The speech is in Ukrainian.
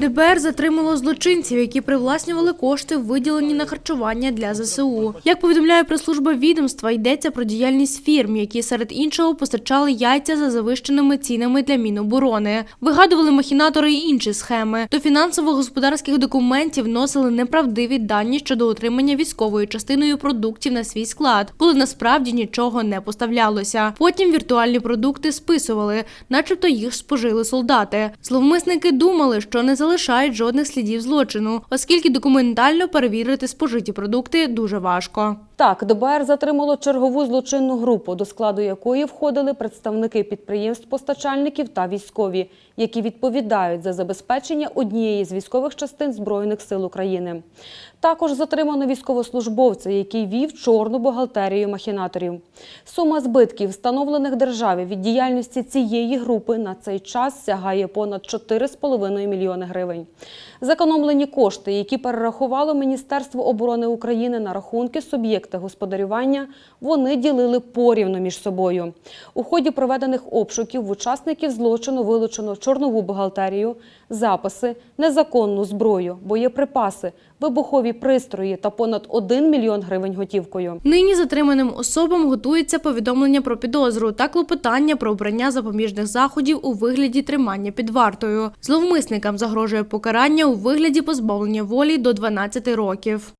ДБР затримало злочинців, які привласнювали кошти, виділені на харчування для ЗСУ. Як повідомляє прес-служба відомства, йдеться про діяльність фірм, які серед іншого постачали яйця за завищеними цінами для Міноборони. Вигадували махінатори й інші схеми. До фінансово-господарських документів вносили неправдиві дані щодо отримання військовою частиною продуктів на свій склад, коли насправді нічого не поставлялося. Потім віртуальні продукти списували, начебто їх спожили солдати. Зловмисники думали, що не залишають жодних слідів злочину, оскільки документально перевірити спожиті продукти дуже важко. Так, ДБР затримало чергову злочинну групу, до складу якої входили представники підприємств-постачальників та військові, які відповідають за забезпечення однієї з військових частин Збройних сил України. Також затримано військовослужбовця, який вів чорну бухгалтерію махінаторів. Сума збитків, встановлених державі від діяльності цієї групи, на цей час сягає понад 4,5 мільйони гривень. Зекономлені кошти, які перерахувало Міністерство оборони України на рахунки суб'єкта господарювання, вони ділили порівну між собою. У ході проведених обшуків в учасників злочину вилучено чорнову бухгалтерію, записи, незаконну зброю, боєприпаси, вибухові пристрої та понад 1 мільйон гривень готівкою. Нині затриманим особам готується повідомлення про підозру та клопотання про обрання запобіжних заходів у вигляді тримання під вартою. Зловмисникам загрожує покарання у вигляді позбавлення волі до 12 років.